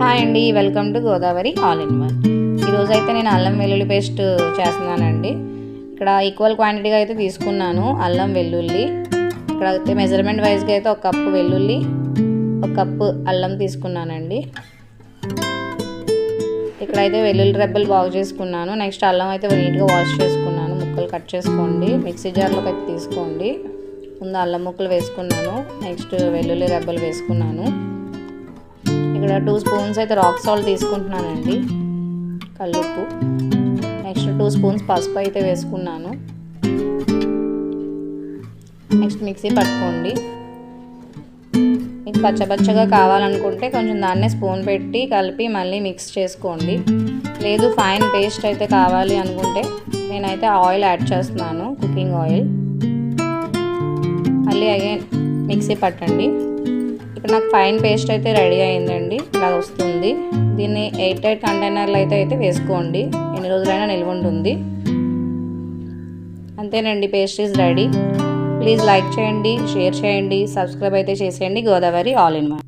Hi అండి welcome to Godavari all in one. ఈరోజు అయితే నేను అల్లం వెల్లుల్లి పేస్ట్ చేస్తున్నానండి. ఇక్కడ ఈక్వల్ క్వాంటిటీగా అయితే తీసుకున్నాను అల్లం వెల్లుల్లి. ఇక్కడ అయితే మెజర్మెంట్ వైజ్గా అయితే ఒక కప్పు వెల్లుల్లి ఒక కప్పు అల్లం తీసుకున్నానండి. ఇక్కడైతే వెల్లుల్లి రెబ్బలు బాగు చేసుకున్నాను. నెక్స్ట్ అల్లం అయితే నీట్గా వాష్ చేసుకున్నాను. ముక్కలు కట్ చేసుకోండి. మిక్సీ జార్లోకి అయితే తీసుకోండి. ముందు అల్లం ముక్కలు వేసుకున్నాను. నెక్స్ట్ వెల్లుల్లి రెబ్బలు వేసుకున్నాను. ఇక్కడ టూ స్పూన్స్ అయితే రాక్ సాల్ట్ తీసుకుంటున్నానండి. కల్లుప్పు. నెక్స్ట్ టూ స్పూన్స్ పసుపు అయితే వేసుకున్నాను. నెక్స్ట్ మిక్సీ పట్టుకోండి. మీకు పచ్చపచ్చగా కావాలనుకుంటే కొంచెం దాన్నే స్పూన్ పెట్టి కలిపి మళ్ళీ మిక్స్ చేసుకోండి. లేదు ఫైన్ పేస్ట్ అయితే కావాలి అనుకుంటే నేనైతే ఆయిల్ యాడ్ చేస్తున్నాను కుకింగ్ ఆయిల్ మళ్ళీ అగైన్ మిక్సీ పట్టండి. ఇప్పుడు నాకు ఫైన్ పేస్ట్ అయితే రెడీ అయిందండి. ఇలా వస్తుంది. దీన్ని ఎయిట్ ఎయిట్ కంటైనర్లు అయితే అయితే వేసుకోండి. ఎన్ని రోజులైనా నిల్వ ఉంటుంది. అంతేనండి paste is ready. Please like చేయండి షేర్ చేయండి సబ్స్క్రైబ్ అయితే చేసేయండి. Godavari all in one.